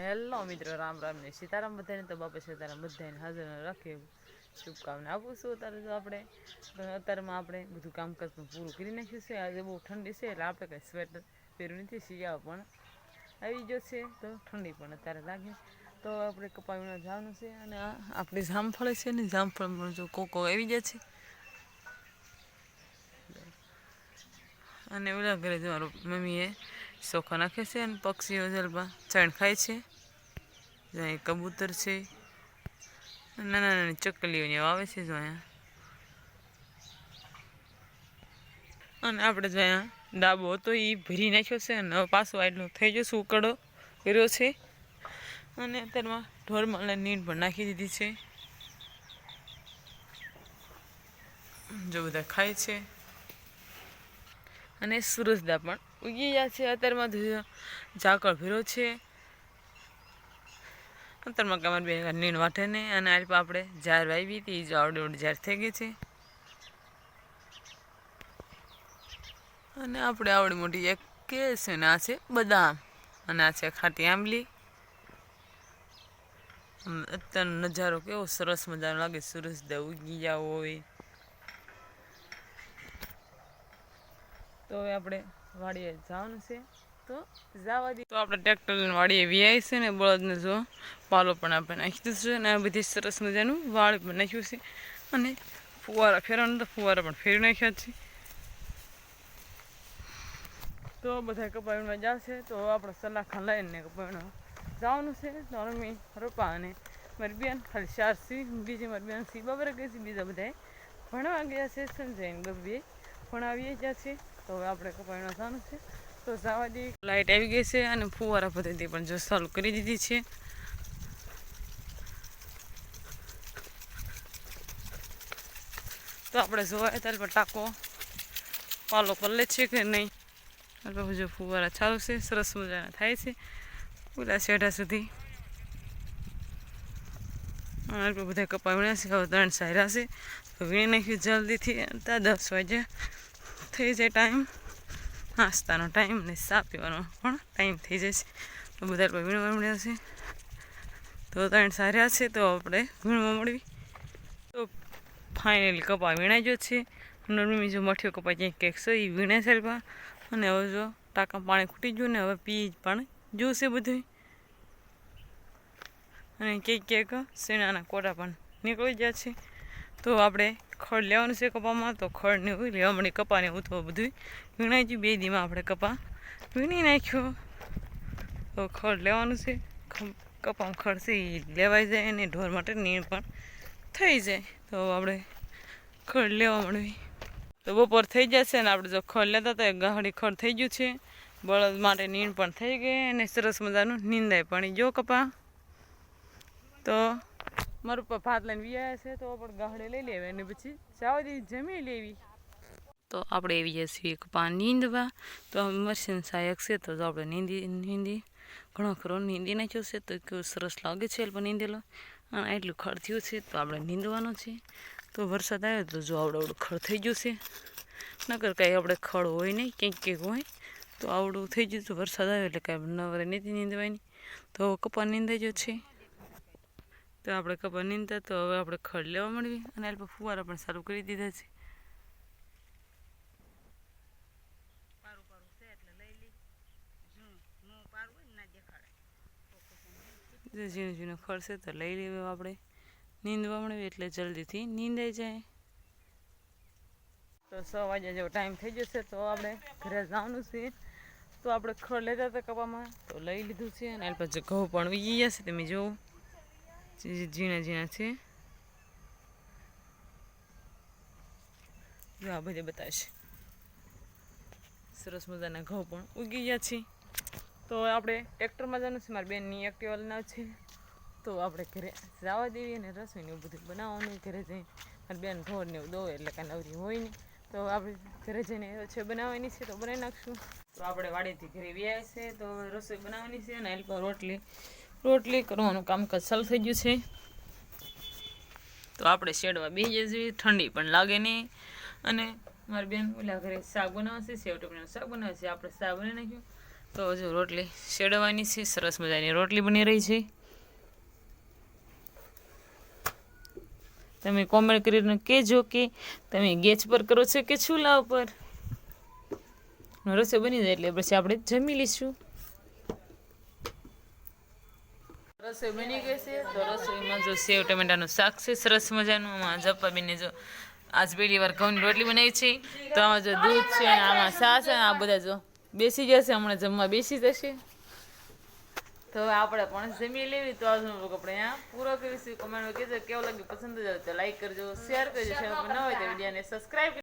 Hello મિત્રો, રામ રામ ને સીતારામ બધાને તો બાપા સીતારામ બધાને હાજર રાખીએ શુભકામના આપું છું અત્યારે તો આપણે. અત્યારમાં આપણે બધું કામકાજ પણ પૂરું કરી નાખ્યું છે. આજે બહુ ઠંડી છે, એટલે આપણે કંઈ સ્વેટર પહેર્યું નથી, શિયાળો પણ આવી ગયો છે, તો ઠંડી પણ અત્યારે લાગે. તો આપણે કપાવીને જવાનું છે અને આપણી જામફળ છે ને જામફળ પણ જો કોકો આવી જાય છે. અને ઓલા ઘરે જવાનું મમ્મીએ ચોખા નાખે છે અને પક્ષીઓ જલમાં ચણ ખાય છે, જ્યાં કબૂતર છે. નાના નાની ચકલીઓ ને આવે છે જો અહીંયા અને આપણે જો અહીંયા ડાબો હતો એ ભરી નાખ્યો છે અને પાછો આટલો થઈ જશે ઉકળો કર્યો છે. અને અત્યારમાં ઢોરમાં નીટ પણ નાખી દીધી છે. જો બધા ખાય છે. અને સુરજદા પણ ઉગી ગયા છે. અત્યારમાં ઝાકળ ભીરો છે. અત્યારમાં કમર બે નીણ વાટે ને અને આ આપણે ઝાર વાવી હતી. જો આવડે આવડે જાર થઈ ગઈ છે. અને આપણે આવડી મોટી એક કે છે ને આ છે બદામ. અને આ છે ખાટી આંબલી. અત્યારનો નજારો કેવો સરસ મજાનો લાગે. સુરજદા ઉગી ગયા હોય. તો હવે આપણે વાડીએ જવાનું છે. તો જવા દઈએ તો આપણે ટ્રેક્ટર વાડીએ વ્યાય છે ને બળદને જો પાલો પણ આપણે નાખી દીધું છે અને આ બધી સરસ મજાનું વાળ પણ નાખ્યું છે. અને ફુવારા ફેરવાનું તો ફુવારા પણ ફેરવી નાખ્યા છે. તો બધા કપાવીમાં જશે તો આપણે સલાખા લઈને કપાવીમાં જવાનું છે. તો અમે રૂપા અને મારી બેન ખાલી ચાર સી બીજી મારી બેન સી બરાબર ગઈ છે. બીજા બધાએ ભણવા ગયા છે. સંજય ને ભણાવીએ ગયા છે. તો હવે આપણે કપાઈનો જવાનું છે. તો જવા દઈએ. લાઇટ આવી ગઈ છે અને ફુવારા પદ્ધતિ પણ જો ચાલુ કરી દીધી છે. તો આપણે જોવા ત્યારે પણ ટાંકો પાલો પલ્લે છે કે નહીં. આગળ જો ફુવારા ચાલુ છે, સરસ મજાના થાય છે. પૂરા શેઢા સુધી. બધા કપા છે, હવે ત્રણ સાયરા છે. તો વીણી નાખ્યું જલ્દીથી. ત્યાં દસ વાગે થઈ જાય ટાઈમ. નાસ્તાનો ટાઈમ ને ચા પીવાનો. પણ ટાઈમ થઈ જશે તો બધા વીણવા મળ્યા છે. તો ત્રણ સાર્યા છે તો આપણે વીણવા મળવી તો ફાઇનલી કપા વીણાઈ ગયો છે. નરમી જો મઠિયો કપા ક્યાંક ક્યાંક છે એ વીણે સારપા અને હવે જો ટાંકા પાણી ખૂટી ગયું ને હવે પી પણ જોશે બધું અને ક્યાંક ક્યાંક શેણાના કોટા પણ નીકળી ગયા છે. તો આપણે ખડ લેવાનું છે કપામાં, તો ખડ ને લેવા મળી કપાને એવું તો બધું વીણાઈ ગયું બે દીમાં આપણે કપા. વીણી નાખ્યો. તો ખડ લેવાનું છે. કપામાં ખડ છે એ લેવાઈ જાય અને ઢોર માટે નીણ પણ થઈ જાય. તો આપણે ખડ લેવા મળવી તો બપોર થઈ જશે ને આપણે જો ખડ લેતા તો ગાહડી ખડ થઈ ગયું છે. બળદ માટે નીણ પણ થઈ ગઈ અને સરસ મજાનું નીંદાય પણ. જો કપા. તો મારું પપ્પા ભાત લઈને વ્યાયા છે, તો આપણે ગાહડે લઈ લેવાય અને પછી ચાવડી જમી લેવી. તો આપણે એવી જઈએ છીએ કપા નીંદવા. તો મરસીન સહાયક છે, તો આપણે નીંદી નીંદી. ઘણો ખરો નીંદી નાખ્યો છે, તો કેવું સરસ લાગે છે પણ નીંદેલો. અને એટલું ખડ થયું છે, તો આપણે નીંદવાનું છે. તો વરસાદ આવ્યો તો જો આવડું આવડું ખડ થઈ ગયું છે. નકર કાંઈ આપણે ખડ હોય નહીં, ક્યાંક ક્યાંક હોય. તો આવડું થઈ ગયું તો વરસાદ આવ્યો એટલે કાંઈ નવરે નથી નીંદવાની. તો કપા નીંદાઈ ગયો છે. તો આપણે કપા નીંદતા તો હવે આપણે ખડ લેવા મળવી અને આ પર ફુવારા પણ સારું કરી દીધા છે. ઝીણું ઝીણું ખડશે તો લઈ લેવું આપણે. નીંદવા મળવી એટલે જલ્દીથી નીંદાઈ જાય. તો સો વાગ્યા જેવો ટાઈમ થઈ જશે તો આપણે ઘરે જવાનું છે. તો આપણે ખડ લેતા હતા કપામાં. તો લઈ લીધું છે અને એના પછી ઘઉં પણ ગયા છે તમે જુઓ. જે ઝીણા છે જો આ બધે બતાવશે. સરસ મજાના ઘઉં પણ ઉગી ગયા છે. તો આપણે ટ્રેક્ટરમાં જવાનું છે. મારી બેનની એક્ટિવા લઈને છે. તો આપણે ઘરે જવા દેવી અને રસોઈને એવું બધું બનાવવાનું ઘરે જઈને. મારી બેન ઢોરને એવું દો એટલે કાંઈ નવરી હોય નહીં. તો આપણે ઘરે જઈને છે બનાવવાની છે તો બનાવી નાખશું. તો આપણે વાડીથી ઘરે વ્યાય છે. તો રસોઈ બનાવવાની છે અને એલ રોટલી રોટલી કરવાનું કામકાજ ચાલુ થઈ ગયું છે. તો આપણે શેડવા બે જઈએ ઠંડી પણ લાગે નહીં. અને મારી બેન ઓલા ઘરે શાક બનાવશે સેવ ટોપડીનું શાક બનાવે છે. આપણે શાક બનાવી નાખ્યું. તો હજુ રોટલી શેડવાની છે. સરસ મજાની રોટલી બની રહી છે. તમે કોમેન્ટ કરીને કહેજો કે તમે ગેસ પર કરો છો કે ચૂલા ઉપર? રસોઈ બની જાય એટલે પછી આપણે જમી લઈશું. રસોઈ બની ગઈ છે. રસોઈમાં જો સેવ ટમેટાનું શાક છે, સરસ મજાનું. આમાં જપ્પાબીને જો આજ પહેલી વાર ઘઉંની રોટલી બનાવી છે. તો આમાં જો દૂધ છે આમાં છાશ છે આ બધા જો બેસી જશે, હમણાં જમવા બેસી જશે. તો આપણે પણ જમી લેવી. તો આજનો vlog આપણે અહીંયા પૂરો કરીશું. કમેન્ટમાં કહેજો, કેવો લાગ્યો? પસંદ આવે તો લાઈક કરજો શેર કરજો. ન હોય તો વિડીયોને સબસ્ક્રાઈબ